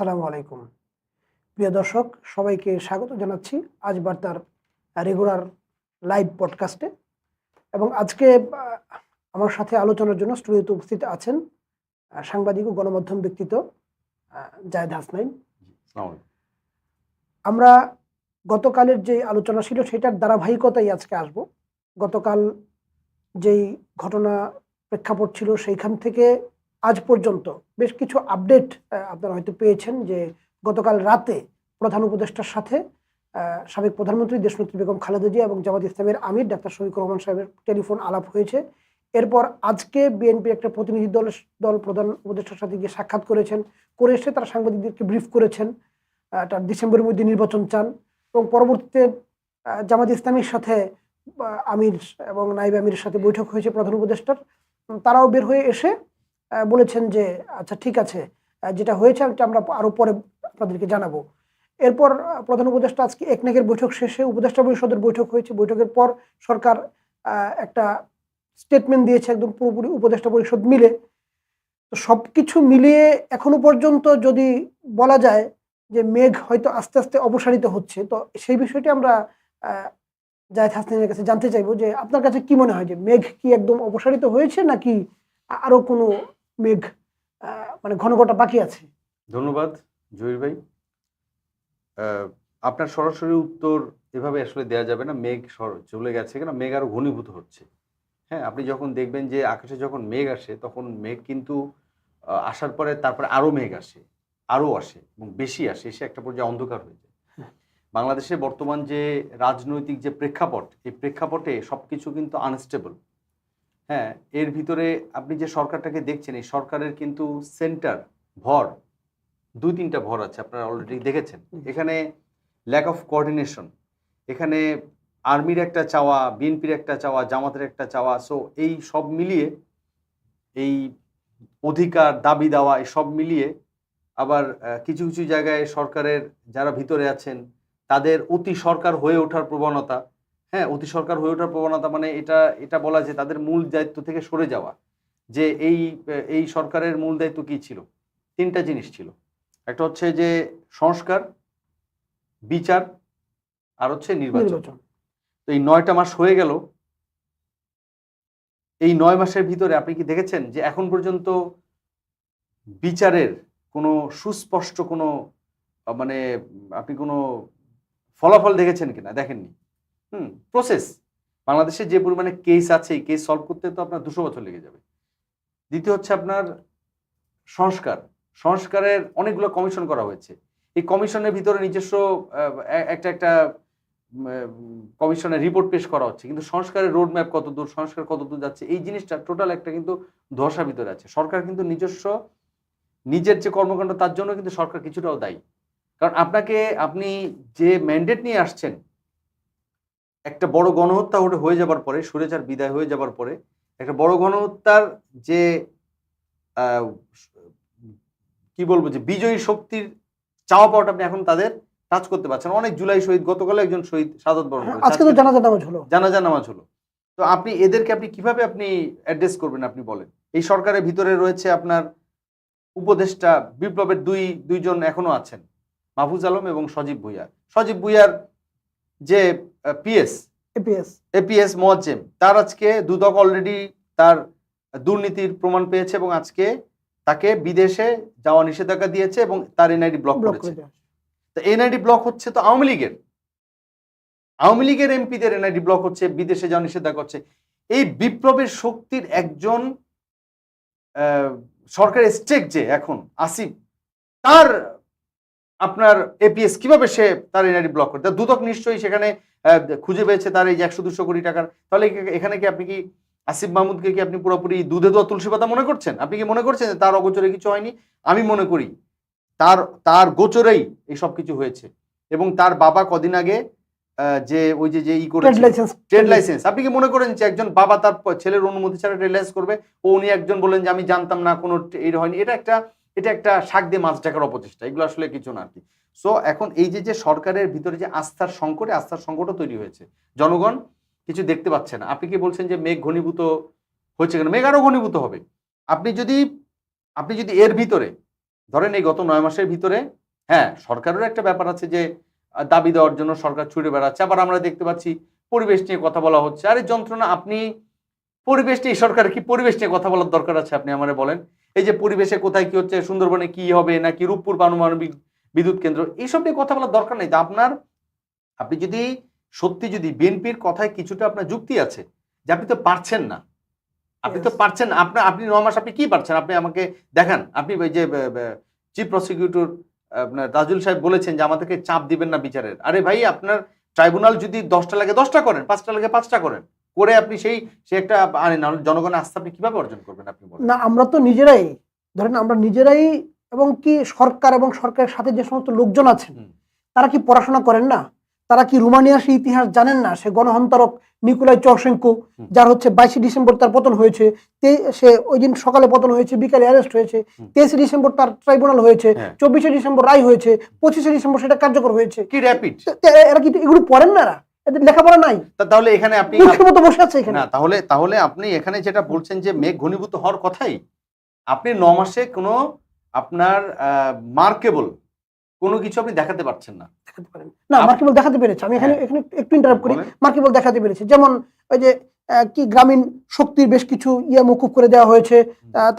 আসসালামু আলাইকুম। প্রিয় দর্শক সবাইকে স্বাগত জানাচ্ছি আজ বার্তার রেগুলার লাইভ পডকাস্টে। এবং আজকে আমার সাথে আলোচনার জন্য স্টুডিওতে উপস্থিত আছেন সাংবাদিক ও গণমাধ্যম ব্যক্তিত্ব জায়েদ হাসনাইন। আমরা গতকালের যে আলোচনা ছিল সেটার ধারাবাহিকতাই আজকে আসব। গতকাল যেই ঘটনা প্রেক্ষাপট ছিল সেইখান থেকে আজ পর্যন্ত বেশ কিছু আপডেট আপনারা হয়তো পেয়েছেন যে গতকাল রাতে প্রধান উপদেষ্টার সাথে সাবেক প্রধানমন্ত্রী দেশনেত্রী বেগম খালেদা জিয়া এবং জামাত ইসলামের আমির ডাক্তার শফিকুর রহমান সাহেবের টেলিফোন আলাপ হয়েছে। এরপর আজকে বিএনপির একটা প্রতিনিধি দল দল প্রধান উপদেষ্টার সাথে গিয়ে সাক্ষাৎ করেছেন, করে এসে তারা সাংবাদিকদেরকে ব্রিফ করেছেন তার ডিসেম্বরের মধ্যে নির্বাচন চান এবং পরবর্তীতে জামাত ইসলামীর সাথে আমির এবং নাইব আমিরের সাথে বৈঠক হয়েছে প্রধান উপদেষ্টার। তারাও বের হয়ে এসে বলেছেন যে আচ্ছা ঠিক আছে যেটা হয়েছে আমরা আরও পরে আপনাদেরকে জানাব। এরপর প্রধান উপদেষ্টা আজকে একনেকের বৈঠক শেষে উপদেষ্টা পরিষদের বৈঠক হয়েছে। বৈঠকের পর সরকার একটা স্টেটমেন্ট দিয়েছে একদম পুরোপুরি উপদেষ্টা পরিষদ মিলে। তো সব কিছু মিলিয়ে এখনও পর্যন্ত যদি বলা যায় যে, মেঘ হয়তো আস্তে আস্তে অপসারিত হচ্ছে, তো সেই বিষয়টি আমরা জায়েদ হাসনানের কাছে জানতে চাইব যে, আপনার কাছে কি মনে হয় যে, মেঘ কি একদম অপসারিত হয়েছে নাকি আ- আরও কোনো মেঘ মানে ঘন ঘটা বাকি আছে। ধন্যবাদ, জহির ভাই। আপনার সরাসরি উত্তর এভাবে আসলে দেওয়া যাবে না, মেঘ চলে গেছে কেন? মেঘ আরও ঘনীভূত হচ্ছে। হ্যাঁ আপনি যখন দেখবেন যে আকাশে যখন মেঘ আসে, তখন মেঘ কিন্তু আসার পরে তারপরে আরও মেঘ আসে, আরও আসে এবং বেশি আসে, এসে একটা পর্যায়ে অন্ধকার হয়ে যায়। বাংলাদেশে বর্তমান যে রাজনৈতিক যে প্রেক্ষাপট, এই প্রেক্ষাপটে সবকিছু কিন্তু আনস্টেবল হ্যাঁ এর ভিতরে আপনি যে সরকারটাকে দেখছেন এই সরকারের কিন্তু সেন্টার ভর দুই তিনটা ভর আছে আপনারা অলরেডি দেখেছেন। এখানে ল্যাক অফ কোঅর্ডিনেশন এখানে আর্মির একটা চাওয়া বিএনপির একটা চাওয়া জামাতের একটা চাওয়া সো এই সব মিলিয়ে এই অধিকার দাবি দেওয়া এই সব মিলিয়ে আবার কিছু কিছু জায়গায় সরকারের যারা ভিতরে আছেন তাদের অতি সরকার হয়ে ওঠার প্রবণতা হ্যাঁ অতি সরকার হয়ে ওঠার প্রবণতা মানে এটা এটা বলা যে তাদের মূল দায়িত্ব থেকে সরে যাওয়া। যে এই এই সরকারের মূল দায়িত্ব কি ছিল? তিনটা জিনিস ছিল। একটা হচ্ছে যে সংস্কার বিচার আর হচ্ছে নির্বাচন। তো এই নয়টা মাস হয়ে গেল। এই নয় মাসের ভিতরে আপনি কি দেখেছেন যে এখন পর্যন্ত বিচারের কোনো সুস্পষ্ট কোনো মানে আপনি কোনো ফলাফল দেখেছেন কিনা? দেখেননি? হুম প্রসেস বাংলাদেশে যে পরিমাণে কেস আছে, এই কেস সলভ করতে তো আপনার দুশো বছর লেগে যাবে। দ্বিতীয় হচ্ছে আপনার সংস্কার। সংস্কারের অনেকগুলো কমিশন করা হয়েছে। এই কমিশনের ভিতরে নিজস্ব একটা একটা কমিশনের রিপোর্ট পেশ করা হচ্ছে। কিন্তু সংস্কারের রোড ম্যাপ কত দূর, সংস্কার কত দূর যাচ্ছে, এই জিনিসটা টোটাল একটা কিন্তু ধসা ভিতরে আছে। সরকার কিন্তু নিজস্ব, নিজের যে কর্মকাণ্ড, তার জন্য কিন্তু সরকার কিছুটাও দায়ী। কারণ আপনাকে, আপনি যে ম্যান্ডেট নিয়ে আসছেন একটা বড় গণহত্যা ওটা হয়ে যাবার পরে সুরেচার বিদায় হয়ে যাবার পরে একটা বড় গণহত্যার যে কি বলব যে বিজয়ী শক্তির চাওয়া পাওয়াটা আপনি এখন তাদের টাচ করতে পারছেন। অনেক জুলাই শহীদ গতকাল একজন শহীদ সাদত বরণ। আজকে তো জানাজা নামাজ হলো। জানাজা নামাজ হলো। তো আপনি এদেরকে আপনি কীভাবে আপনি অ্যাড্রেস করবেন আপনি বলেন? এই সরকারের ভিতরে রয়েছে আপনার উপদেষ্টা বিপ্লবের দুই দুইজন এখনও আছেন। মাহফুজ আলম এবং সজীব ভুইয়া সজীব ভুইয়ার যে পিএস এপিএস এপিএস মোয়াজ্জেম তার আজকে দুদক অলরেডি তার দুর্নীতির প্রমাণ পেয়েছে এবং আজকে তাকে বিদেশে যাওয়া নিষেধাজ্ঞা দিয়েছে এবং তার এনআইডি ব্লক করেছে। তো এনআইডি ব্লক হচ্ছে তো আওয়ামী লীগের। আওয়ামী লীগের এমপিদের এনআইডি ব্লক হচ্ছে বিদেশে যাওয়া নিষেধাজ্ঞা করছে। এই বিপ্লবের শক্তির একজন আহ, সরকারের স্টেক যে এখন আসিফ তার আপনার এপিএস কীভাবে সে তার এনআইডি ব্লক করে? দুদক নিশ্চয়ই সেখানে খুঁজে পেয়েছে তার এই একশো দুশো কোটি টাকার। তাহলে এখানে কি আপনি কি আসিফ মাহমুদকে কি আপনি পুরোপুরি দুধে দোয়া তুলসী পাতা মনে করছেন? আপনি কি মনে করছেন যে তার অগোচরে কিছু হয়নি? আমি মনে করি তার তার গোচরেই এই সব কিছু হয়েছে। এবং তার বাবা কদিন আগে আহ, যে ওই যে যে ই ট্রেড লাইসেন্স ট্রেড লাইসেন্স আপনি কি মনে করেন যে একজন বাবা তার ছেলের অনুমতি ছাড়া ট্রেড লাইসেন্স করবে? ও উনি একজন বলেন যে আমি জানতাম না কোনো এর হয়নি। এটা একটা এটা একটা শাক দিয়ে মাছ ডাকার অপচেষ্টা, এগুলো আসলে কিছু না আর কি। সো এখন এই যে যে সরকারের ভিতরে যে আস্থার সংকটে, আস্থার সংকটও তৈরি হয়েছে। জনগণ কিছু দেখতে পাচ্ছে না। আপনি কি বলছেন যে মেঘ ঘনীভূত হচ্ছে কেন? মেঘ আরও ঘনীভূত হবে। আপনি যদি আপনি যদি এর ভিতরে, ধরেন এই গত নয় মাসের ভিতরে হ্যাঁ সরকারেরও একটা ব্যাপার আছে যে দাবি দেওয়ার জন্য সরকার ছুটে বেড়াচ্ছে, আবার আমরা দেখতে পাচ্ছি পরিবেশ নিয়ে কথা বলা হচ্ছে। আরে যন্ত্রণা, আপনি পরিবেশ নিয়ে, সরকারের কি পরিবেশ নিয়ে কথা বলার দরকার আছে, আপনি আমারে বলেন? এই যে পরিবেশে কোথায় কি হচ্ছে সুন্দরবনে কি হবে নাকি রূপপুর পারমাণবিক বিদ্যুৎ কেন্দ্র এইসব নিয়ে কথা বলার দরকার নেই। আপনার আপনি যদি সত্যি যদি বিএনপির কথায় কিছুটা আপনার যুক্তি আছে যে আপনি তো পারছেন না আপনি তো পারছেন আপনার আপনি ন মাস আপনি কি পারছেন? আপনি আমাকে দেখান। আপনি ওই যে চিফ প্রসিকিউটর আপনার তাজুল সাহেব বলেছেন যে আমাদেরকে চাপ দিবেন না বিচারের। আরে ভাই আপনার ট্রাইব্যুনাল যদি দশটা লাগে দশটা করেন পাঁচটা লাগে পাঁচটা করেন। করে আপনি সেই সে একটা আনেন নাহলে জনগণের আস্থা আপনি কীভাবে অর্জন করবেন আপনি না আমরা তো নিজেরাই ধরেন আমরা নিজেরাই এবং কি সরকার এবং সরকারের সাথে যে সমস্ত লোকজন আছেন তারা কি পড়াশোনা করেন না? তারা কি রুমানিয়ার সেই ইতিহাস জানেন না? সে গণহন্তারক নিকোলাই চরশেঙ্কো যার হচ্ছে বাইশে ডিসেম্বর তার পতন হয়েছে সে ওই দিন সকালে পতন হয়েছে বিকালে অ্যারেস্ট হয়েছে তেইশে ডিসেম্বর তার ট্রাইব্যুনাল হয়েছে হ্যাঁ। চব্বিশে ডিসেম্বর রায় হয়েছে পঁচিশে ডিসেম্বর সেটা কার্যকর হয়েছে। কি র্যাপিড এরা কি এগুলো পড়েন না? এদের লেখাপড়া নাই। তাহলে এখানে আপনি মতো বসে আছে এখানে। না তাহলে তাহলে আপনি এখানে যেটা বলছেন যে মেঘ ঘনীভূত হওয়ার কথাই আপনি ন মাসে কোনো আপনার মার্কেবল কোনো কিছু আপনি দেখাতে পারছেন না। দেখাতে পারেন। না মার্কেবল দেখাতে পেরেছে। আমি এখানে হ্যাঁ। এখানে একটু ইন্টারাপ্ট করি। মার্কেবল দেখাতে পেরেছে। যেমন ওই যে কি গ্রামীণ শক্তির বেশ কিছু ইয়ে মকুব করে দেওয়া হয়েছে।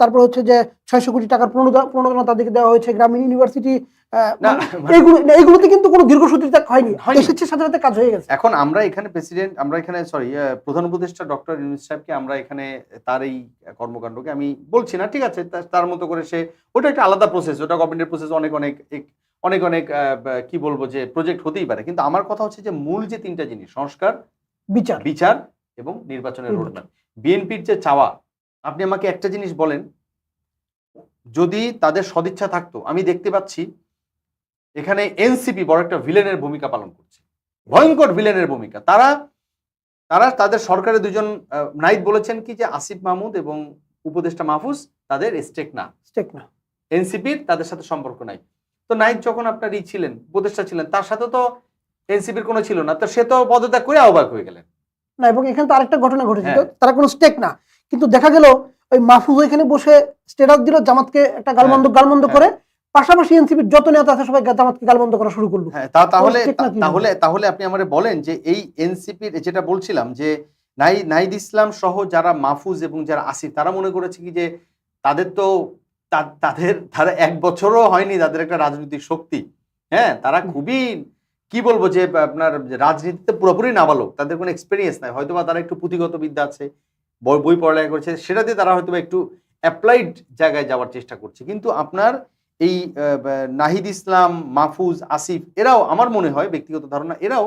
তারপর হচ্ছে যে ছয়শো কোটি টাকার প্রণোদনা তাদেরকে দেওয়া হয়েছে। গ্রামীণ ইউনিভার্সিটি মানে মানে- এইগুলো এইগুলোতে কিন্তু কোনো দীর্ঘসূত্রিতা হয়নি। হয়নি। এসেছে সাথে সাথে কাজ হয়ে গেছে। এখন আমরা এখানে প্রেসিডেন্ট আমরা এখানে সরি প্রধান উপদেষ্টা ডক্টর ইউনুস সাহেবকে আমরা এখানে তার এই কর্মকাণ্ডকে আমি বলছি না ঠিক আছে? তার মতো করে সে ওটা একটা আলাদা প্রসেস ওটা গভর্নমেন্টের প্রসেস অনেক অনেক অনেক অনেক কি বলব যে প্রজেক্ট হতেই পারে। কিন্তু আমার কথা হচ্ছে যে মূল যে তিনটা জিনিস সংস্কার বিচার। বিচার এবং নির্বাচনের রোডম্যাপ বিএনপির যে চাওয়া আপনি আমাকে একটা জিনিস বলেন যদি তাদের সদিচ্ছা থাকতো আমি দেখতে পাচ্ছি এখানে এনসিপি বড় একটা ভিলেনের ভূমিকা পালন করছে। ভয়ঙ্কর ভিলেনের ভূমিকা। তারা তারা তাদের সরকারের দুজন নাইদ বলেছেন কি যে আসিফ মাহমুদ এবং উপদেষ্টা মাহফুজ তাদের স্টেক না। স্টেক না। এনসিপির তাদের সাথে সম্পর্ক নাই। তো নাইদ যখন আপনার ই ছিলেন উপদেষ্টা ছিলেন তার সাথে তো এনসিপির কোনো ছিল না। তো সে তো পদত্যাগ করে আহ্বায়ক হয়ে গেলেন। না এবং এখানে তো আরেকটা ঘটনা ঘটেছে হ্যাঁ। তারা কোনো স্টেক না। কিন্তু দেখা গেল ওই মাহফুজ ওইখানে বসে স্টেটাস দিল জামাতকে একটা গালমন্দ গালমন্দ হ্যাঁ। করে। পাশাপাশি এনসিপির যত নেতা আছে সবাই জামাতকে গালমন্দ করা শুরু করল। হ্যাঁ তাহলে তাহলে তাহলে আপনি আমারে বলেন যে এই এনসিপির যেটা বলছিলাম যে নাই নাইদ ইসলাম সহ যারা মাহফুজ এবং যারা আসিফ তারা মনে করেছে কি যে তাদের তো তাদের তারা এক বছরও হয়নি তাদের একটা রাজনৈতিক শক্তি। হ্যাঁ তারা খুবই কি বলব যে আপনার রাজনীতিতে পুরোপুরি নাবালক, তাদের কোনো এক্সপিরিয়েন্স নাই। হয়তো বা তারা একটু পুঁথিগত বিদ্যা আছে, বই পড়ালেখা করেছে, সেটা দিয়ে তারা হয়তো একটু অ্যাপ্লাইড জায়গায় যাওয়ার চেষ্টা করছে। কিন্তু আপনার এই নাহিদ ইসলাম, মাহফুজ, আসিফ, এরাও আমার মনে হয়, ব্যক্তিগত ধারণা, এরাও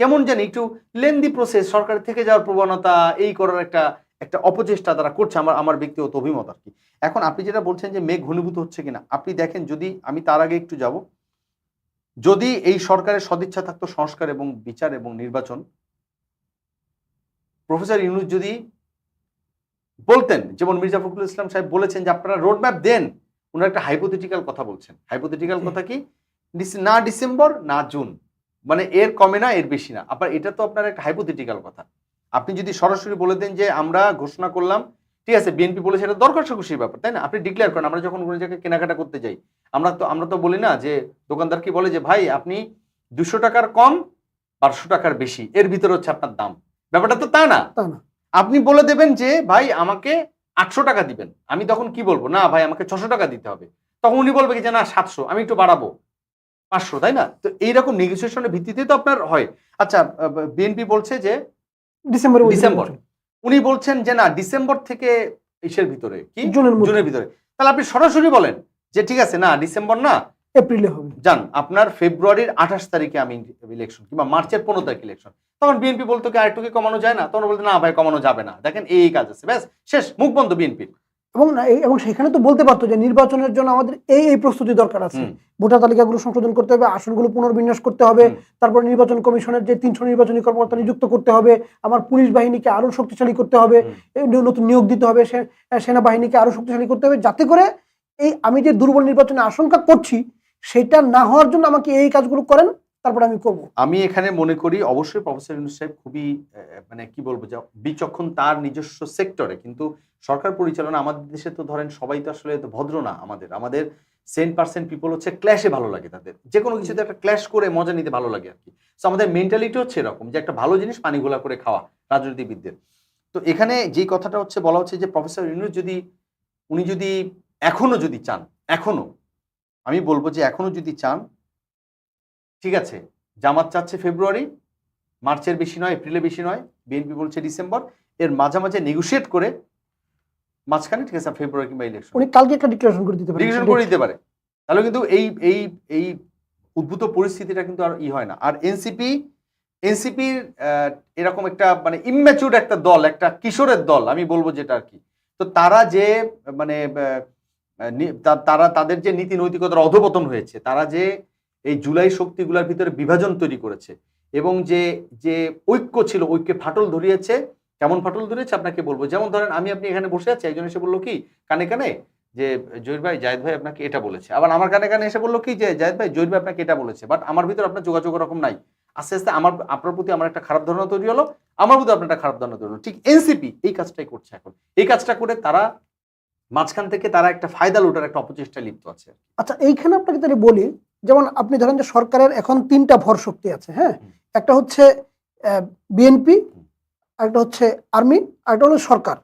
কেমন জানি একটু লেন্দি প্রসেস সরকার থেকে যাওয়ার প্রবণতা, এই করার একটা একটা অপচেষ্টা তারা করছে আমার আমার ব্যক্তিগত অভিমত আর কি। এখন আপনি যেটা বলছেন যে মেঘ ঘনীভূত হচ্ছে কিনা, আপনি দেখেন যদি আমি তার আগে একটু যাব যদি এই সরকারের সদিচ্ছা থাকতো সংস্কার এবং বিচার এবং নির্বাচন, প্রফেসর ইউনুস যদি বলতেন, যেমন মির্জা ফখরুল ইসলাম সাহেব বলেছেন যে আপনারা রোডম্যাপ দেন ওনার একটা হাইপোথেটিক্যাল কথা বলছেন। হাইপোথেটিক্যাল কথা কি? না ডিসেম্বর, না জুন। মানে এর কমে না, এর বেশি না। আবার এটা তো আপনার একটা হাইপোথেটিক্যাল কথা। আপনি যদি সরাসরি বলে দেন যে আমরা ঘোষণা করলাম ঠিক আছে বিএনপি বলেছে এটা দরকার খুশির ব্যাপার তাই না? আপনি ডিক্লেয়ার করেন আমরা যখন কোনো জায়গায় কেনাকাটা করতে যাই আমরা তো আমরা তো বলি না যে দোকানদার কি বলে যে ভাই আপনি দুশো টাকার কম বারোশো টাকার বেশি এর ভিতরে হচ্ছে আপনার দাম। ব্যাপারটা তো তা না। আপনি বলে দেবেন যে ভাই আমাকে আটশো টাকা দিবেন। আমি তখন কি বলব? না ভাই আমাকে ছশো টাকা দিতে হবে। তখন উনি বলবে কি যে না সাতশো আমি একটু বাড়াবো। পাঁচশো তাই না? তো এইরকম নেগোসিয়েশনের ভিত্তিতে তো আপনার হয়। আচ্ছা বিএনপি বলছে যে ডিসেম্বরে। ডিসেম্বর। উনি বলছেন যে না ডিসেম্বর থেকে ইসের ভিতরে কি? জুনের ভিতরে। তাহলে আপনি সরাসরি বলেন যে ঠিক আছে না ডিসেম্বর না এপ্রিলে হবে। যান আপনার ফেব্রুয়ারির আঠাশ তারিখে আমি ইলেকশন কিংবা মার্চের পনেরো তারিখ ইলেকশন তখন বিএনপি বলতো কি আরেকটু কি কমানো যায় না? তখন বলতো না ভাই কমানো যাবে না। দেখেন এই এই কাজ আছে ব্যাস শেষ মুখ বন্ধ বিএনপির। এবং এবং সেখানে তো বলতে পারতো যে নির্বাচনের জন্য আমাদের এই এই প্রস্তুতি দরকার আছে। ভোটার তালিকাগুলো সংশোধন করতে হবে আসনগুলো পুনর্বিন্যাস করতে হবে। তারপর নির্বাচন কমিশনের যে তিনশো নির্বাচনী কর্মকর্তা নিযুক্ত করতে হবে আমার পুলিশ বাহিনীকে আরও শক্তিশালী করতে হবে নতুন নিয়োগ দিতে হবে সে- সেনাবাহিনীকে আরও শক্তিশালী করতে হবে যাতে করে এই আমি যে দুর্বল নির্বাচনে আশঙ্কা করছি সেটা না হওয়ার জন্য আমাকে এই কাজগুলো করেন তারপর আমি করব। আমি এখানে মনে করি অবশ্যই প্রফেসর ইউনুস সাহেব খুবই মানে কি বলব যে বিচক্ষণ তার নিজস্ব সেক্টরে। কিন্তু সরকার পরিচালনা আমাদের দেশে তো ধরেন সবাই তো আসলে ভদ্র না আমাদের। আমাদের সেন্ট পার্সেন্ট পিপল হচ্ছে ক্ল্যাশে ভালো লাগে তাদের। যে কোনো কিছুতে একটা ক্ল্যাশ করে মজা নিতে ভালো লাগে আর কি। তো আমাদের মেন্টালিটি হচ্ছে এরকম যে একটা ভালো জিনিস পানি গোলা করে খাওয়া রাজনীতিবিদদের। তো এখানে যে কথাটা হচ্ছে বলা হচ্ছে যে প্রফেসর ইউনুস যদি উনি যদি এখনও যদি চান এখনও আমি বলব যে এখনও যদি চান ঠিক আছে জামাত চাচ্ছে ফেব্রুয়ারি মার্চের বেশি নয় এপ্রিলে বেশি নয় বিএনপি বলছে ডিসেম্বর এর মাঝামাঝি নেগোশিয়েট করে মাঝখানে ঠিক আছে ফেব্রুয়ারি কিংবা ইলেকশন উনি কালকে একটা ডিক্লারেশন করে দিতে পারেন। ডিসিশন করে দিতে পারে। তাহলে কিন্তু এই এই এই উদ্ভূত পরিস্থিতিটা কিন্তু আর ই হয় না। আর এনসিপি এনসিপির এরকম একটা মানে ইম্যাচুর একটা দল একটা কিশোরের দল আমি বলব যেটা আর কি। তো তারা যে মানে তারা তাদের যে নীতি নৈতিকতার অধপতন হয়েছে তারা যে এই জুলাই শক্তিগুলোর ভিতরে বিভাজন তৈরি করেছে এবং যে যে ঐক্য ছিল, ঐক্যে ফাটল ধরিয়েছে, কেমন ফাটল ধরিয়েছে আপনাকে বলব? যেমন ধরেন, আমি আপনি এখানে বসে আছি, একজন এসে বলল কি, কানে কানে, যে জহির ভাই জায়দ ভাই আপনাকে এটা বলেছে। আবার আমার কানে কানে এসে বলল কি, যে জায়দ ভাই, জহির ভাই আপনাকে এটা বলেছে। বাট আমার ভিতর আপনার যোগাযোগ রকম নাই। আস্তে আস্তে আমার, আপনার প্রতি আমার একটা খারাপ ধারণা তৈরি হলো, আমার প্রতি আপনার একটা খারাপ ধারণা তৈরি হলো। ঠিক এনসিপি এই কাজটাই করছে এখন। এই কাজটা করে তারা মাঝখান থেকে তারা একটা ফায়দা লুটার একটা অপচেষ্টা লিপ্ত আছে আচ্ছা এইখানে আপনাকে তাহলে বলি যেমন আপনি ধরেন যে সরকারের এখন তিনটা ভর শক্তি আছে হ্যাঁ? একটা হচ্ছে বিএনপি। একটা হচ্ছে আর্মি আর একটা হলো সরকার।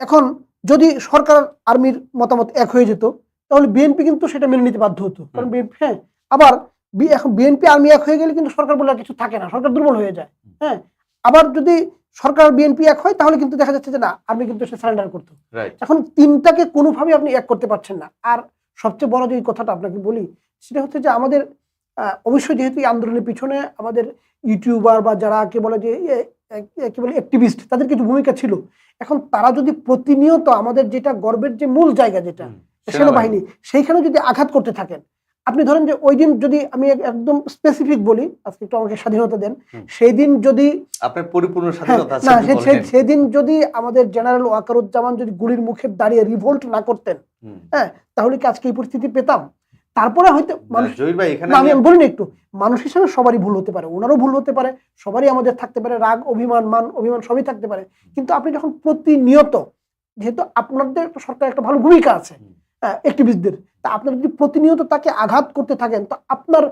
এখন যদি সরকার আর্মির মতামত এক হয়ে যেত তাহলে বিএনপি কিন্তু সেটা মেনে নিতে বাধ্য হতো। কারণ বিএনপি হ্যাঁ আবার এখন বিএনপি আর্মি এক হয়ে গেলে কিন্তু সরকার বলে কিছু থাকে না সরকার দুর্বল হয়ে যায় হ্যাঁ? আবার যদি সরকার বিএনপি এক হয় তাহলে কিন্তু দেখা যাচ্ছে যে না আর্মি কিন্তু সে সারেন্ডার করতো। এখন তিনটাকে কোনোভাবে আপনি এক করতে পারছেন না। আর সবচেয়ে বড় যে কথাটা আপনাকে বলি সেটা হচ্ছে যে আমাদের অবশ্যই যেহেতু এই আন্দোলনের পিছনে আমাদের ইউটিউবার বা যারা কে বলে যে কি বলে অ্যাক্টিভিস্ট তাদের কিছু ভূমিকা ছিল। এখন তারা যদি প্রতিনিয়ত আমাদের যেটা গর্বের যে মূল জায়গা যেটা সেনাবাহিনী সেইখানে যদি আঘাত করতে থাকেন আপনি ধরেন যে ওই দিন যদি আমি একদম স্পেসিফিক বলি আজকে একটু আমাকে স্বাধীনতা দেন সেই দিন যদি আপনার পরিপূর্ণ হ্যাঁ, স্বাধীনতা না। সেদিন যদি আমাদের জেনারেল ওয়াকারুজ্জামান যদি গুলির মুখে দাঁড়িয়ে রিভোল্ট না করতেন হ্যাঁ তাহলে কি আজকে এই পরিস্থিতি পেতাম? তারপরে হয়তো মানুষ আমি বলিনি একটু মানুষ হিসেবে সবারই ভুল হতে পারে ওনারও ভুল হতে পারে সবারই আমাদের থাকতে পারে রাগ অভিমান মান অভিমান সবই থাকতে পারে কিন্তু আপনি যখন প্রতিনিয়ত যেহেতু আপনাদের একটা সরকার একটা ভালো ভূমিকা আছে। অ্যাক্টিভিস্টদের তা আপনারা যদি প্রতিনিয়ত তাকে আঘাত করতে থাকেন তো আপনার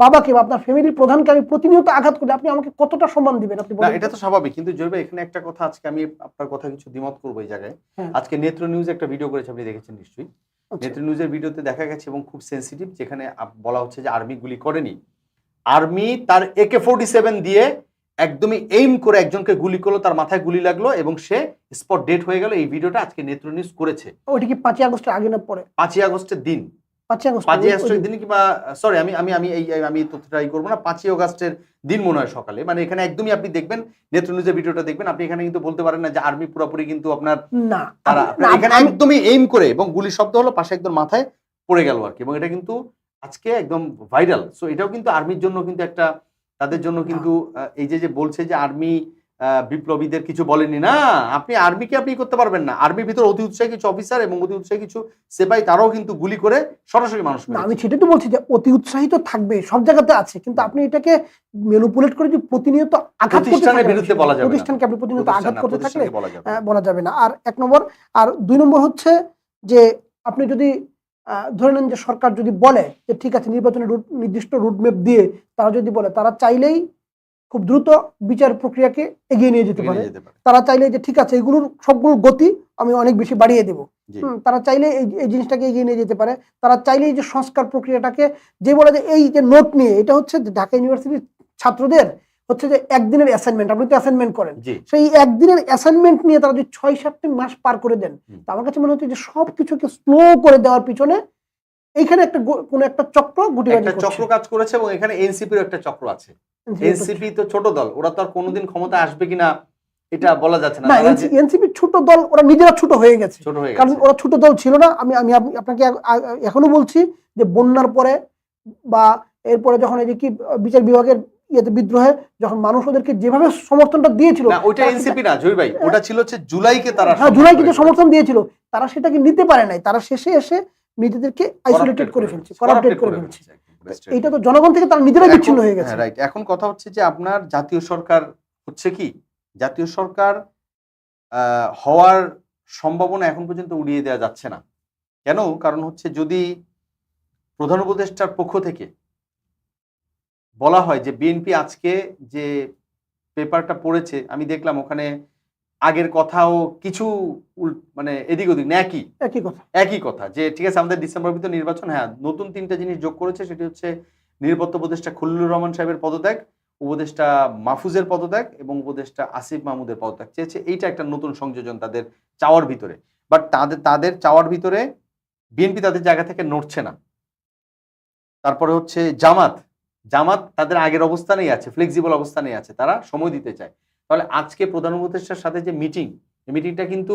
বাবাকে বা আপনার ফ্যামিলির প্রধানকে আমি প্রতিনিয়ত আঘাত করলে আপনি আমাকে কতটা সম্মান দিবেন আপনি বলেন এটা তো? স্বাভাবিক কিন্তু ভাই এখানে একটা কথা আজকে আমি আপনার কথা কিছু দ্বিমত করব এই জায়গায় হ্যাঁ। আজকে নেত্র নিউজ একটা ভিডিও করেছে আপনি দেখেছেন নিশ্চয়ই। নেত্র নিউজের ভিডিওতে দেখা গেছে এবং খুব সেন্সিটিভ যেখানে বলা হচ্ছে যে আর্মি গুলি করেনি। আর্মি তার একে ফোর্টি সেভেন দিয়ে একদমই এইম করে একজনকে গুলি করল তার মাথায় গুলি লাগল এবং সে স্পট ডেট হয়ে গেল। এই ভিডিওটা আজকে নেত্র নিউজ করেছে। ওইটা কি পাঁচই আগস্টের আগে না পরে? পাঁচই আগস্টের দিন। পাঁচই আগস্ট পাঁচই আগস্টের দিন। কিংবা সরি আমি আমি আমি এই আমি তথ্যটা ই করব না পাঁচই আগস্টের দিন মনে হয় সকালে। মানে এখানে একদমই আপনি দেখবেন নেত্র নিউজের ভিডিওটা দেখবেন আপনি এখানে কিন্তু বলতে পারেন না যে আর্মি পুরোপুরি কিন্তু আপনার না। তারা এখানে একদমই এইম করে এবং গুলির শব্দ হলো পাশে একদম মাথায় পড়ে গেল আর কি। এবং এটা কিন্তু আজকে একদম ভাইরাল সো এটাও কিন্তু আর্মির জন্য কিন্তু একটা তাদের জন্য কিন্তু এই যে যে বলছে যে আর্মি বিপ্লবীদের কিছু বলেনি না আপনি আর্মিকে আপনি করতে পারবেন না। আর্মির ভিতরে অতি উৎসাহী কিছু অফিসার এবং অতি উৎসাহী কিছু সেপাই তারাও কিন্তু গুলি করে সরাসরি মানুষ আমি। সেটাই তো বলছি যে অতি উৎসাহিত থাকবে সব জায়গাতে আছে। কিন্তু আপনি এটাকে ম্যানুপুলেট করে যে প্রতিনিয়ত আঘাত প্রতিষ্ঠানের বিরুদ্ধে বলা যাবে প্রতিষ্ঠানকে আপনি প্রতিনিয়ত আঘাত করতে থাকলে বলা যাবে না। আর এক নম্বর আর দুই নম্বর হচ্ছে যে আপনি যদি আহ, ধরে নেন যে সরকার যদি বলে যে ঠিক আছে নির্বাচনের রুট নির্দিষ্ট রুটম্যাপ দিয়ে তারা যদি বলে তারা চাইলেই খুব দ্রুত বিচার প্রক্রিয়াকে এগিয়ে নিয়ে যেতে পারে। তারা চাইলে যে ঠিক আছে এগুলোর সবগুলোর গতি আমি অনেক বেশি বাড়িয়ে দেবো। তারা চাইলে এই এই জিনিসটাকে এগিয়ে নিয়ে যেতে পারে তারা চাইলে এই যে সংস্কার প্রক্রিয়াটাকে যে বলে যে এই যে নোট নিয়ে এটা হচ্ছে ঢাকা ইউনিভার্সিটির ছাত্রদের হচ্ছে যে একদিনের অ্যাসাইনমেন্ট আপনি তো অ্যাসাইনমেন্ট করেন সেই একদিনের অ্যাসাইনমেন্ট নিয়ে তারা যদি ছয় সাতটি মাস পার করে দেন। তা আমার কাছে মনে হচ্ছে যে সব কিছুকে স্লো করে দেওয়ার পিছনে এইখানে একটা কোনো একটা চক্র গুটিবাজি একটা চক্র কাজ করেছে এবং এখানে এনসিপির একটা চক্র আছে। এনসিপি তো ছোট দল ওরা তো আর কোনোদিন ক্ষমতা আসবে কিনা এটা বলা যাচ্ছে না। এনসিপি ছোট দল ওরা নিজেরা ছোট হয়ে গেছে। কারণ ওরা ছোট দল ছিল না। আমি আমি আপনাকে এখনও বলছি যে বন্যার পরে বা এরপরে যখন এই যে কি বিচার বিভাগের ইয়েতে বিদ্রোহে যখন মানুষ ওদেরকে যেভাবে সমর্থনটা দিয়েছিল না ওইটা এনসিপি না জয় ভাই। ওটা ছিল হচ্ছে জুলাইকে তারা হ্যাঁ জুলাইকে করেছে। সমর্থন দিয়েছিল তারা সেটাকে নিতে পারে নাই। তারা শেষে এসে নিজেদেরকে আইসোলেটেড করে ফেলছে করাপ্টেড করে ফেলছে। এইটা তো জনগণ থেকে তারা নিজেরাই বিচ্ছিন্ন হয়ে গেছে। রাইট এখন কথা হচ্ছে যে আপনার জাতীয় সরকার হচ্ছে কি? জাতীয় সরকার হওয়ার সম্ভাবনা এখন পর্যন্ত উড়িয়ে দেওয়া যাচ্ছে না। কেন? কারণ হচ্ছে যদি প্রধান উপদেষ্টার পক্ষ থেকে বলা হয় যে বিএনপি আজকে যে পেপারটা পড়েছে আমি দেখলাম ওখানে আগের কথাও কিছু মানে এদিক ওদিক না একই? একই কথা। একই কথা যে ঠিক আছে আমাদের ডিসেম্বর ভিতর নির্বাচন হ্যাঁ নতুন তিনটা জিনিস যোগ করেছে সেটি হচ্ছে নিরাপত্তা উপদেষ্টা খলিলুর রহমান সাহেবের পদত্যাগ উপদেষ্টা মাহফুজের পদত্যাগ এবং উপদেষ্টা আসিফ মাহমুদের পদত্যাগ। চেয়েছে এইটা একটা নতুন সংযোজন তাদের চাওয়ার ভিতরে। বাট তাদের তাদের চাওয়ার ভিতরে বিএনপি তাদের জায়গা থেকে নড়ছে না। তারপরে হচ্ছে জামাত জামাত তাদের আগের অবস্থানেই আছে ফ্লেক্সিবল অবস্থানেই আছে তারা সময় দিতে চায়। তাহলে আজকে প্রধান উপদেষ্টার সাথে যে মিটিং মিটিংটা কিন্তু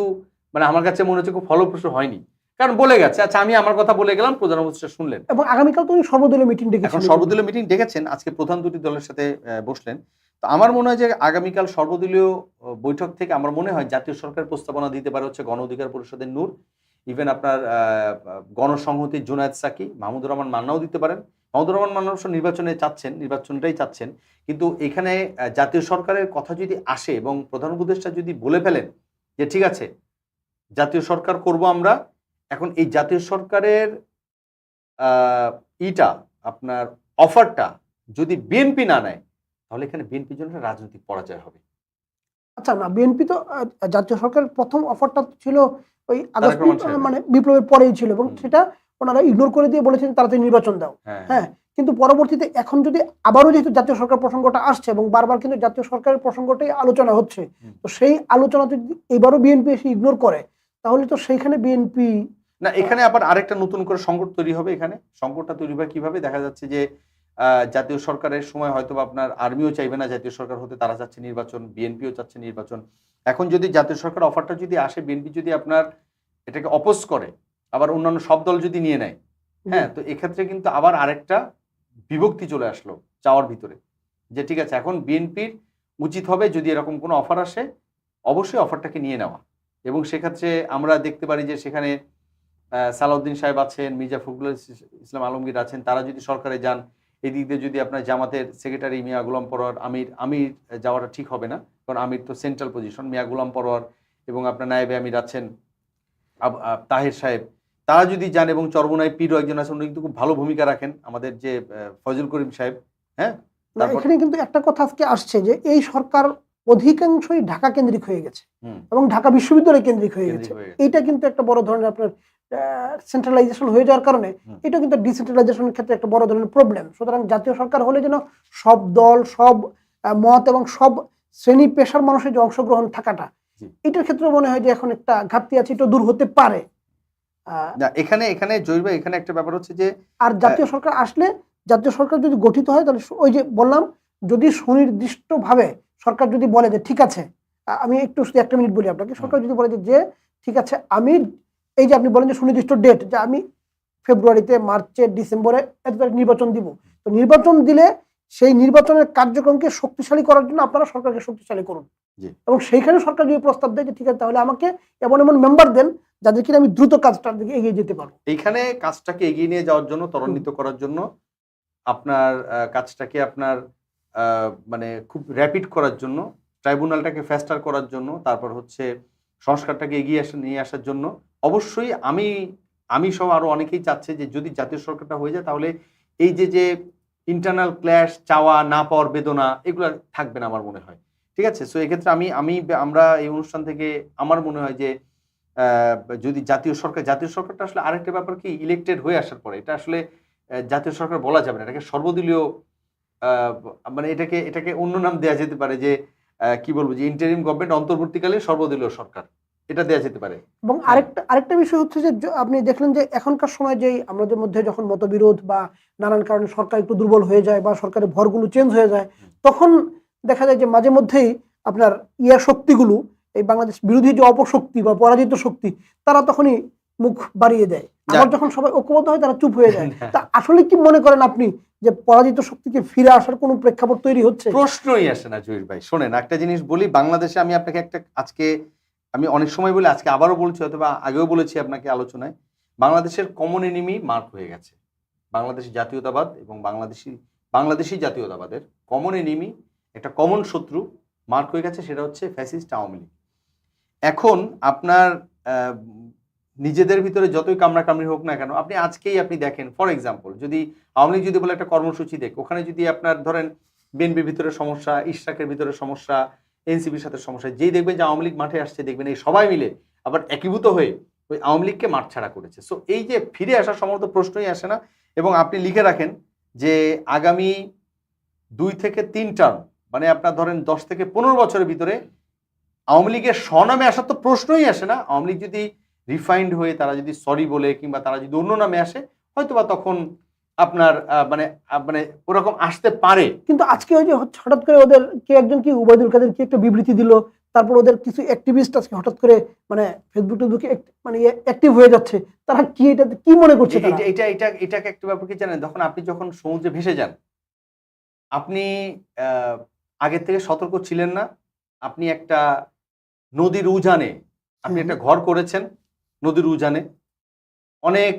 মানে আমার কাছে মনে হচ্ছে খুব ফলপ্রসূ হয়নি। কারণ বলে গেছে আচ্ছা আমি আমার কথা বলে গেলাম প্রধান উপদেষ্টা শুনলেন। এবং আগামীকাল তো উনি সর্বদলীয় মিটিং ডেকেছেন। সর্বদলীয় মিটিং ডেকেছেন আজকে প্রধান দুটি দলের সাথে বসলেন। তো আমার মনে হয় যে আগামীকাল সর্বদলীয় বৈঠক থেকে আমার মনে হয় জাতীয় সরকার প্রস্তাবনা দিতে পারে হচ্ছে গণ অধিকার পরিষদের নূর। ইভেন আপনার আহ, গণসংহতির জুনায়দ সাকি মাহমুদুর রহমান মান্নাও দিতে পারেন। মাহমুদুর রহমান অবশ্য নির্বাচনে চাচ্ছেন নির্বাচনটাই চাচ্ছেন। কিন্তু এখানে জাতীয় সরকারের কথা যদি আসে এবং প্রধান উপদেষ্টা যদি বলে ফেলেন যে ঠিক আছে জাতীয় সরকার করব আমরা এখন এই জাতীয় সরকারের ইটা আপনার অফারটা যদি বিএনপি না নেয় তাহলে এখানে বিএনপির জন্য রাজনৈতিক পরাজয় হবে। আচ্ছা না বিএনপি তো জাতীয় সরকারের প্রথম অফারটা ছিল ওই আগস্ট মানে বিপ্লবের পরেই ছিল এবং সেটা ওনারা ইগনোর করে দিয়ে বলেছেন তাড়াতাড়ি নির্বাচন দাও। হ্যাঁ। হ্যাঁ কিন্তু পরবর্তীতে এখন যদি আবারও যেহেতু জাতীয় সরকার প্রসঙ্গটা আসছে এবং বারবার কিন্তু জাতীয় সরকারের প্রসঙ্গটাই আলোচনা হচ্ছে তো সেই আলোচনা যদি এবারও বিএনপি এসে ইগনোর করে তাহলে তো সেইখানে বিএনপি না এখানে আবার আরেকটা নতুন করে সংকট তৈরি হবে এখানে। সংকটটা তৈরি হবে কীভাবে? দেখা যাচ্ছে যে আহ, জাতীয় সরকারের সময় হয়তো বা আপনার আর্মিও চাইবে না জাতীয় সরকার হতে তারা চাচ্ছে নির্বাচন বিএনপিও চাচ্ছে নির্বাচন। এখন যদি জাতীয় সরকার অফারটা যদি আসে বিএনপি যদি আপনার এটাকে অপোজ করে আবার অন্যান্য সব দল যদি নিয়ে নেয় হ্যাঁ তো এক্ষেত্রে কিন্তু আবার আরেকটা বিভক্তি চলে আসলো চাওয়ার ভিতরে যে ঠিক আছে এখন বিএনপির উচিত হবে যদি এরকম কোনো অফার আসে অবশ্যই অফারটাকে নিয়ে নেওয়া। এবং সেক্ষেত্রে আমরা দেখতে পারি যে সেখানে সালাউদ্দিন সাহেব আছেন মির্জা ফখরুল ইসলাম আলমগীর আছেন তারা যদি সরকারে যান এই দিক দিয়ে যদি আপনার জামাতের সেক্রেটারি মিয়া গুলাম পরোয়ার আমির আমির যাওয়াটা ঠিক হবে না কারণ আমির তো সেন্ট্রাল পজিশন মিয়া গুলাম পরোয়ার এবং আপনার নায়েবে আমির আছেন তাহের সাহেব তারা যদি যান এবং চরমনায় পীরও একজন আছেন উনি কিন্তু খুব ভালো ভূমিকা রাখেন আমাদের যে ফজল করিম সাহেব হ্যাঁ? এখানে কিন্তু একটা কথা আজকে আসছে যে এই সরকার অধিকাংশই ঢাকা কেন্দ্রিক হয়ে গেছে এবং ঢাকা বিশ্ববিদ্যালয় কেন্দ্রিক হয়ে গেছে। এটা কিন্তু একটা বড় ধরনের আপনার সেন্ট্রালাইজেশন হয়ে যাওয়ার কারণে এটা কিন্তু ডিসেন্ট্রালাইজেশনের ক্ষেত্রে একটা বড় ধরনের প্রবলেম সুতরাং জাতীয় সরকার হলে যেন সব দল সব মত এবং সব শ্রেণি পেশার মানুষের যে অংশগ্রহণ থাকাটা এটার ক্ষেত্রে মনে হয় যে এখন একটা ঘাটতি আছে এটা দূর হতে পারে। না এখানে এখানে জৈব এখানে একটা ব্যাপার হচ্ছে যে আর জাতীয় সরকার আসলে জাতীয় সরকার যদি গঠিত হয় তাহলে ওই যে বললাম যদি সুনির্দিষ্টভাবে সরকার যদি বলে যে ঠিক আছে আমি একটু শুধু একটা মিনিট বলি আপনাকে সরকার যদি বলে যে, ঠিক আছে আমি এই যে আপনি বলেন যে সুনির্দিষ্ট ডেট যে আমি ফেব্রুয়ারিতে মার্চে ডিসেম্বরে এত নির্বাচন দিব তো নির্বাচন দিলে সেই নির্বাচনের কার্যক্রমকে শক্তিশালী করার জন্য আপনারা সরকারকে শক্তিশালী করুন। এবং সেইখানে সরকার যদি প্রস্তাব দেয় যে ঠিক আছে তাহলে আমাকে এমন এমন মেম্বার দেন যাদের কিনা আমি দ্রুত কাজটার দিকে এগিয়ে যেতে পারব। এইখানে কাজটাকে এগিয়ে নিয়ে যাওয়ার জন্য ত্বরান্বিত করার জন্য আপনার কাজটাকে আপনার মানে খুব র্যাপিড করার জন্য ট্রাইব্যুনালটাকে ফ্যাস্টার করার জন্য তারপর হচ্ছে সংস্কারটাকে এগিয়ে আসা নিয়ে আসার জন্য অবশ্যই আমি আমি সহ আরও অনেকেই চাচ্ছে যে যদি জাতীয় সরকারটা হয়ে যায় তাহলে এই যে যে ইন্টারনাল ক্ল্যাশ চাওয়া না পাওয়ার বেদনা এগুলো থাকবে না আমার মনে হয়। ঠিক আছে? সো এক্ষেত্রে আমি আমি আমরা এই অনুষ্ঠান থেকে আমার মনে হয় যে যদি জাতীয় সরকার জাতীয় সরকারটা আসলে আরেকটা ব্যাপার কি ইলেক্টেড হয়ে আসার পরে এটা আসলে জাতীয় সরকার বলা যাবে না এটাকে সর্বদলীয় মানে এটাকে এটাকে অন্য নাম দেওয়া যেতে পারে যে কি বলব যে ইন্টারিম গভর্নমেন্ট অন্তর্বর্তীকালে সর্বদলীয় সরকার এটা দেওয়া যেতে পারে এবং হ্যাঁ। আরেকটা আরেকটা বিষয় হচ্ছে যে আপনি দেখলেন যে এখনকার সময় যে আমাদের মধ্যে যখন মতবিরোধ বা নানান কারণে সরকার একটু দুর্বল হয়ে যায় বা সরকারের ভরগুলো চেঞ্জ হয়ে যায় তখন দেখা যায় যে মাঝে মধ্যেই আপনার ইয়া শক্তিগুলো এই বাংলাদেশ বিরোধী যে অপশক্তি বা পরাজিত শক্তি তারা তখনই মুখ বাড়িয়ে দেয়। আবার যখন সবাই ঐক্যবদ্ধ হয় তারা চুপ হয়ে যায়। তা আসলে কি মনে করেন আপনি যে পরাজিত শক্তিকে ফিরে আসার কোনো প্রেক্ষাপট তৈরি হচ্ছে? প্রশ্নই আসে না জহির ভাই। শোনেন একটা জিনিস বলি বাংলাদেশে আমি আপনাকে একটা আজকে আমি অনেক সময় বলি আজকে আবারও বলছি অথবা আগেও বলেছি আপনাকে আলোচনায় বাংলাদেশের কমন এনিমি মার্ক হয়ে গেছে। বাংলাদেশি জাতীয়তাবাদ এবং বাংলাদেশি বাংলাদেশি জাতীয়তাবাদের কমন এনিমি একটা কমন শত্রু মার্ক হয়ে গেছে সেটা হচ্ছে ফ্যাসিস্ট আওয়ামী লীগ। এখন আপনার নিজেদের ভিতরে যতই কামড়াকামড়ি হোক না কেন, আপনি আজকেই আপনি দেখেন ফর এক্সাম্পল যদি আওয়ামী লীগ যদি বলে একটা কর্মসূচি দেখ, ওখানে যদি আপনার ধরেন বিএনপির ভিতরে সমস্যা, ইশরাকের ভিতরে সমস্যা, এনসিপির সাথে সমস্যা, যেই দেখবেন যে আওয়ামী লীগ মাঠে আসছে, দেখবেন এই সবাই মিলে আবার একীভূত হয়ে ওই আওয়ামী লীগকে মাঠ ছাড়া করেছে। সো এই যে ফিরে আসার সমস্ত প্রশ্নই আসে না এবং আপনি লিখে রাখেন যে আগামী দুই থেকে তিন টার্ম মানে আপনার ধরেন দশ থেকে পনেরো বছরের ভিতরে আওয়ামী লীগের স্বনামে আসার তো প্রশ্নই আসে না। আওয়ামী লীগ যদি রিফাইন্ড হয়ে তারা যদি সরি বলে কিংবা তারা যদি অন্য নামে আসে হয়তো বা তখন আপনার মানে মানে ওরকম আসতে পারে। কিন্তু আজকে ওই যে হঠাৎ করে ওদের কে একজন কি উবাইদুল কাদের কি একটা বিবৃতি দিল তারপর ওদের কিছু অ্যাক্টিভিস্ট আজকে হঠাৎ করে মানে ফেসবুক টেসবুকে মানে অ্যাক্টিভ হয়ে যাচ্ছে। তারা কি এটা কি মনে করছে এটা এটা এটা এটাকে একটা ব্যাপার কি জানেন যখন আপনি যখন সমুদ্রে ভেসে যান আপনি আহ, আগের থেকে সতর্ক ছিলেন না। আপনি একটা নদীর উজানে আপনি একটা ঘর করেছেন নদীর উজানে। অনেক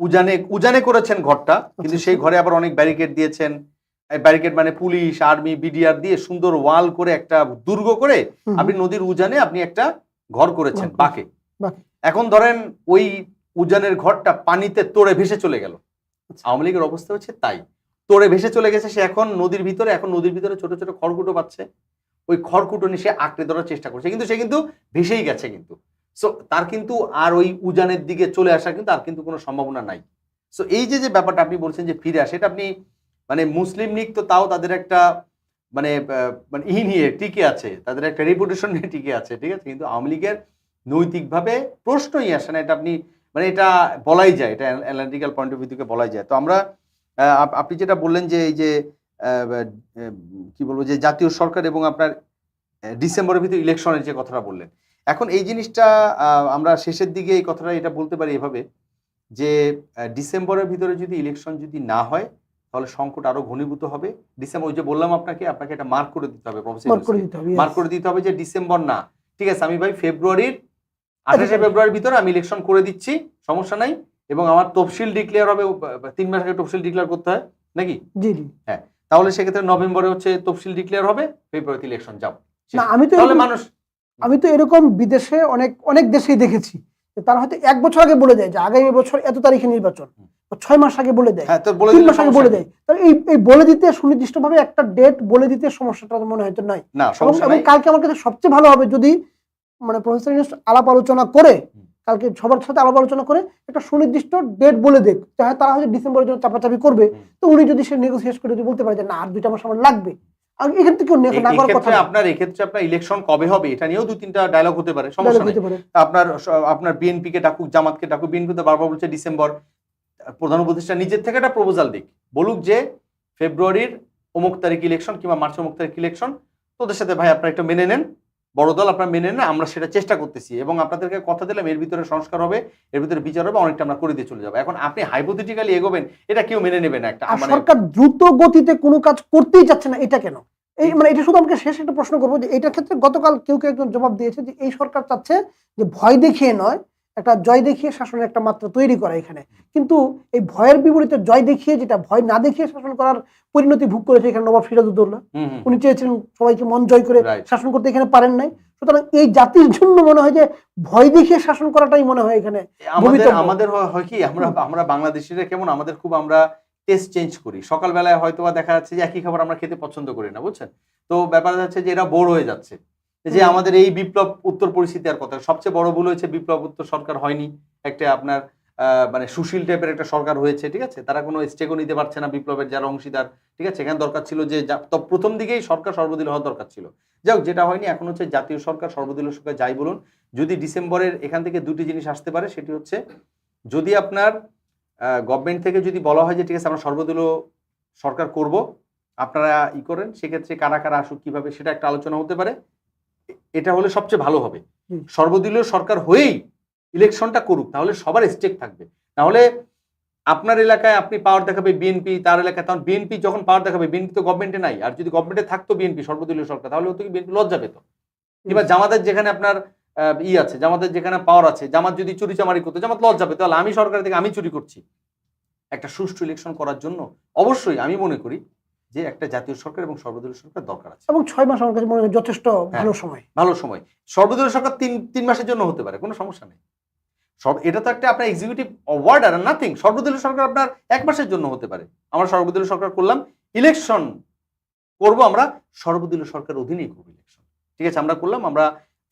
উজানে উজানে করেছেন ঘরটা কিন্তু আচ্ছা, সেই আচ্ছা। ঘরে আবার অনেক ব্যারিকেড দিয়েছেন। ব্যারিকেড মানে পুলিশ আর্মি বিডিআর দিয়ে সুন্দর ওয়াল করে একটা দুর্গ করে আপনি নদীর উজানে আপনি একটা ঘর করেছেন বাকে। বাঁকে। এখন ধরেন ওই উজানের ঘরটা পানিতে তোড়ে ভেসে চলে গেল। আচ্ছা। আওয়ামী লীগের অবস্থা হচ্ছে তাই। তোড়ে ভেসে চলে গেছে সে এখন নদীর ভিতরে এখন নদীর ভিতরে ছোট ছোট খড়কুটো পাচ্ছে ওই খড়কুটো নিয়ে সে আঁকড়ে ধরার চেষ্টা করছে। কিন্তু সে কিন্তু ভেসেই গেছে কিন্তু। সো তার কিন্তু আর ওই উজানের দিকে চলে আসার কিন্তু আর কিন্তু কোনো সম্ভাবনা নাই। সো এই যে যে ব্যাপারটা আপনি বলছেন যে ফিরে আসে, এটা আপনি মানে মুসলিম লীগ তো তাও তাদের একটা মানে মানে ই নিয়ে টিকে আছে, তাদের একটা রেপুটেশন নিয়ে টিকে আছে, ঠিক আছে? কিন্তু আওয়ামী লীগের নৈতিকভাবে প্রশ্নই আসে না, এটা আপনি মানে এটা বলাই যায়, এটা অ্যানালিটিক্যাল পয়েন্ট অফ ভিউ থেকে বলাই যায়। তো আমরা আপনি যেটা বললেন যে এই যে কি বলব যে জাতীয় সরকার এবং আপনার ডিসেম্বরের ভিতরে ইলেকশনের যে কথাটা বললেন। এখন এই জিনিসটা আমরা শেষের দিকে এই কথাটা এটা বলতে পারি এভাবে যে ডিসেম্বরের ভিতরে যদি ইলেকশন যদি না হয় তাহলে সংকট আরও ঘনীভূত হবে। ডিসেম্বর ওই যে বললাম আপনাকে আপনাকে এটা মার্ক করে দিতে হবে মার্ক করে দিতে হবে মার্ক করে দিতে হবে যে ডিসেম্বর না। ঠিক আছে আমি ভাই ফেব্রুয়ারির আঠাশে আচ্ছা। ফেব্রুয়ারির ভিতরে আমি ইলেকশন করে দিচ্ছি সমস্যা নাই। এবং আমার তফসিল ডিক্লেয়ার হবে তিন মাস আগে তফসিল ডিক্লেয়ার করতে হয় নাকি? জি জি। তাহলে সেক্ষেত্রে নভেম্বরে হচ্ছে তফসিল ডিক্লেয়ার হবে ফেব্রুয়ারিতে ইলেকশন যাও। না আমি তো তাহলে মানুষ আমি তো এরকম বিদেশে অনেক অনেক দেশেই দেখেছি তারা হয়তো এক বছর আগে বলে দেয় যে আগামী বছর এত তারিখে নির্বাচন। ছয় মাস আগে বলে দেয়। হ্যাঁ তিন মাস আগে বলে দেয়। তাহলে এই এই বলে দিতে সুনির্দিষ্টভাবে একটা ডেট বলে দিতে সমস্যাটা মনে হয়তো নয় না এবং সমস্যা নাই। কালকে আমার কাছে সবচেয়ে ভালো হবে যদি মানে প্রফেসর আলাপ আলোচনা করে। কালকে সবার সাথে আলাপ আলোচনা করে একটা সুনির্দিষ্ট ডেট বলে দেখ। চাহে তারা হয়তো ডিসেম্বরের জন্য চাপাচাপি করবে। তো উনি যদি সে নেগোসিয়েট করে যদি বলতে পারে যে না আর দুইটা মাস আমার লাগবে। আর এখান থেকে না না করার কথা। আপনার এক্ষেত্রে আপনার ইলেকশন কবে হবে? এটা নিয়েও দু তিনটা ডায়লগ হতে পারে। সমস্যা নেই। আপনার আপনার বিএনপি কে ডাকুক জামাতকে ডাকুক বিএনপি তো বারবার বলছে ডিসেম্বর প্রধান উপদেষ্টা নিজের থেকে একটা প্রপোজাল দিক। বলুক যে ফেব্রুয়ারির অমুক তারিখ ইলেকশন কিংবা মার্চ অমুক তারিখ ইলেকশন তোদের সাথে ভাই আপনারা একটু মেনে নেন। বড় দল আপনারা মেনে নেন আমরা সেটা চেষ্টা করতেছি এবং আপনাদেরকে কথা দিলাম এর ভিতরে সংস্কার হবে এর ভিতরে বিচার হবে অনেকটা আমরা করে দিয়ে চলে যাব। এখন আপনি হাইপোথেটিক্যালি এগোবেন এটা কেউ মেনে নেবে না একটা মানে সরকার দ্রুত গতিতে কোনো কাজ করতেই যাচ্ছে না এটা কেন? এই মানে এটা শুধু আমাকে শেষ একটা প্রশ্ন করব যে এটার ক্ষেত্রে গতকাল কেউ কেউ একজন জবাব দিয়েছে যে এই সরকার চাচ্ছে যে ভয় দেখিয়ে নয় একটা জয় দেখিয়ে শাসনের একটা মাত্রা তৈরি করা এখানে। কিন্তু এই ভয়ের বিপরীতে জয় দেখিয়ে যেটা ভয় না দেখিয়ে শাসন করার পরিণতি ভোগ করেছে এখানে নবাব সিরাজউদ্দৌলা। উনি চেয়েছিলেন সবাইকে মন জয় করে শাসন করতে এখানে পারেন নাই। সুতরাং এই জাতির জন্য মনে হয় যে ভয় দেখিয়ে শাসন করাটাই মনে হয় এখানে আমাদের হয় কি আমরা আমরা বাংলাদেশিরা কেমন আমাদের খুব আমরা টেস্ট চেঞ্জ করি। সকালবেলায় হয়তো দেখা যাচ্ছে যে একই খাবার আমরা খেতে পছন্দ করি না বুঝছেন? তো ব্যাপার হচ্ছে যে এরা বোর হয়ে যাচ্ছে। যে আমাদের এই বিপ্লব উত্তর পরিস্থিতি আর কথা সবচেয়ে বড় ভুল হয়েছে বিপ্লব উত্তর সরকার হয়নি। একটা আপনার মানে সুশীল টাইপের একটা সরকার হয়েছে ঠিক আছে? তারা কোনো স্টেকও নিতে পারছে না বিপ্লবের যারা অংশীদার ঠিক আছে? এখানে দরকার ছিল যে প্রথম দিকেই সরকার সর্বদলীয় হওয়ার দরকার ছিল। যাই হোক যেটা হয়নি এখন হচ্ছে জাতীয় সরকার সর্বদলীয় সরকার যাই বলুন যদি ডিসেম্বরের এখান থেকে দুটি জিনিস আসতে পারে সেটি হচ্ছে যদি আপনার গভর্নমেন্ট থেকে যদি বলা হয় যে ঠিক আছে আমরা সর্বদলীয় সরকার করব আপনারা ই করেন সেক্ষেত্রে কারা কারা আসুক কীভাবে সেটা একটা আলোচনা হতে পারে। এটা হলে সবচেয়ে ভালো হবে। সর্বদলীয় সরকার হয়েই ইলেকশনটা করুক তাহলে সবার স্টেক থাকবে। তাহলে আপনার এলাকায় আপনি পাওয়ার দেখাবে বিএনপি তার এলাকায় তখন বিএনপি যখন পাওয়ার দেখাবে বিএনপি তো গভর্নমেন্টে নাই। আর যদি গভর্নমেন্টে থাকতো বিএনপি সর্বদলীয় সরকার তাহলে হতো কি বিএনপি লজ্জা পেত। এবার জামাতের যেখানে আপনার ই আছে জামাতের যেখানে পাওয়ার আছে জামাত যদি চুরি চামারি করতো জামাত লজ্জা পেত। তাহলে আমি সরকার থেকে আমি চুরি করছি। একটা সুষ্ঠু ইলেকশন করার জন্য অবশ্যই আমি মনে করি যে একটা জাতীয় সরকার এবং সর্বদলীয় সরকার দরকার আছে। এবং ছয় মাস আমার কাছে মনে হয় যথেষ্ট হ্যাঁ। ভালো সময়। ভালো সময়। সর্বদলীয় সরকার তিন তিন মাসের জন্য হতে পারে কোনো সমস্যা নেই। সব এটা তো একটা আপনার এক্সিকিউটিভ ওয়ার্ড আর নাথিং সর্বদলীয় সরকার আপনার এক মাসের জন্য হতে পারে। আমরা সর্বদলীয় সরকার করলাম ইলেকশন করব আমরা সর্বদলীয় সরকার অধীনেই করব ইলেকশন ঠিক আছে আমরা করলাম আমরা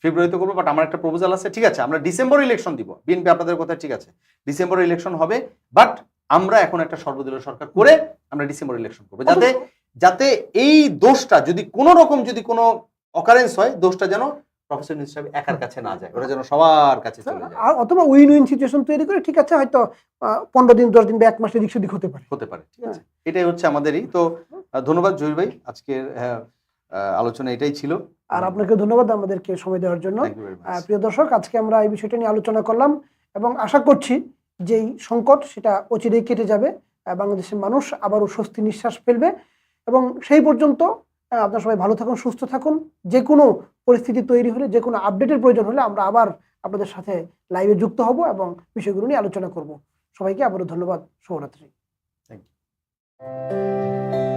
ফেব্রুয়ারিতে করব বাট আমার একটা প্রপোজাল আছে ঠিক আছে আমরা ডিসেম্বর ইলেকশন দিব। বিএনপি আপনাদের কথা ঠিক আছে। ডিসেম্বর ইলেকশন হবে বাট আমরা এখন একটা সর্বদলীয় সরকার করে আমরা ডিসেম্বর ইলেকশন করব। যাতে যাতে এই দোষটা যদি কোনো রকম যদি কোনো অকারেন্স হয় দোষটা যেন প্রফেসর হিসাবে একার কাছে না যায় ওটা যেন সবার কাছে চলে যায়। অথবা উইন উইন সিচুয়েশন তৈরি করে ঠিক আছে হয়তো পনেরো দিন দশ দিন বা এক মাস এদিক সেদিক হতে পারে। হতে পারে ঠিক আছে। এটাই হচ্ছে আমাদেরই। তো ধন্যবাদ জহির ভাই। আজকের আহ, আলোচনা এটাই ছিল। আর আপনাকে ধন্যবাদ আমাদেরকে সময় দেওয়ার জন্য। প্রিয় দর্শক আজকে আমরা এই বিষয়টা নিয়ে আলোচনা করলাম এবং আশা করছি যে এই সংকট, সেটা অচিরেই কেটে যাবে বাংলাদেশের মানুষ আবারও স্বস্তি নিঃশ্বাস ফেলবে। এবং সেই পর্যন্ত আপনার সবাই ভালো থাকুন, সুস্থ থাকুন। যে কোনো পরিস্থিতি তৈরি হলে যে কোনো আপডেটের প্রয়োজন হলে আমরা আবার আপনাদের সাথে লাইভে যুক্ত হব এবং বিষয়গুলো নিয়ে আলোচনা করব। সবাইকে আবারও ধন্যবাদ, শুভরাত্রি। Thank you.